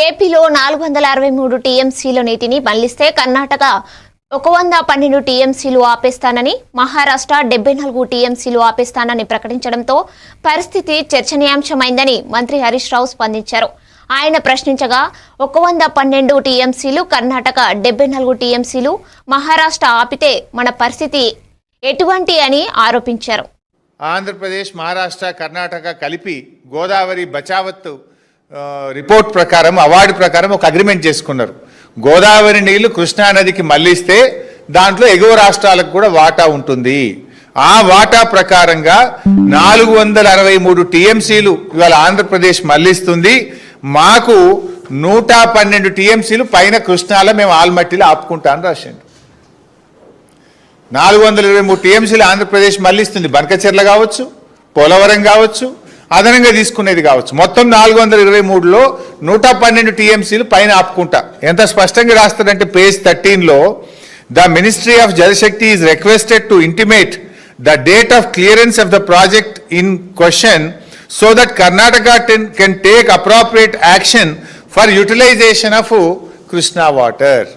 ఏపీలో నాలుగు వందల అరవై మూడు టీఎంసీల నీటిని మళ్ళిస్తే కర్ణాటక ఒక వంద పన్నెండు టీఎంసీలు ఆపేస్తానని మహారాష్ట్ర డెబ్బై నాలుగు టీఎంసీలు ఆపేస్తానని ప్రకటించడంతో పరిస్థితి చర్చనీయాంశమైందని మంత్రి హరీష్ రావు స్పందించారు. ఆయన ప్రశ్నించగా ఒక వంద పన్నెండు టీఎంసీలు కర్ణాటక డెబ్బై నాలుగు టీఎంసీలు మహారాష్ట్ర ఆపితే మన పరిస్థితి ఎటువంటి అని ఆరోపించారు. ఆంధ్రప్రదేశ్ మహారాష్ట్ర కర్ణాటక కలిపి గోదావరి బచావత్ రిపోర్ట్ ప్రకారం అవార్డు ప్రకారం ఒక అగ్రిమెంట్ చేసుకున్నారు. గోదావరి నీళ్ళు కృష్ణానదికి మళ్ళిస్తే దాంట్లో ఎగువ రాష్ట్రాలకు కూడా వాటా ఉంటుంది. ఆ వాటా ప్రకారంగా నాలుగు వందల అరవై మూడు టీఎంసీలు ఇవాళ ఆంధ్రప్రదేశ్ మళ్ళిస్తుంది మాకు నూట పన్నెండు టీఎంసీలు పైన కృష్ణాలో మేము ఆల్మట్టిలో ఆపుకుంటా అని రాసిండు. నాలుగు వందల ఇరవై మూడు టీఎంసీలు ఆంధ్రప్రదేశ్ మళ్ళిస్తుంది. బనకచెర్ల కావచ్చు పోలవరం కావచ్చు అదనంగా తీసుకునేది కావచ్చు. మొత్తం నాలుగు వందల ఇరవై మూడులో నూట పన్నెండు టీఎంసీలు పైన ఆపుకుంటా. ఎంత స్పష్టంగా రాస్తారంటే page థర్టీన్లో the ministry of Jal Shakti is requested to intimate the date of clearance of the project in question so that Karnataka can take appropriate action for utilization of Krishna water.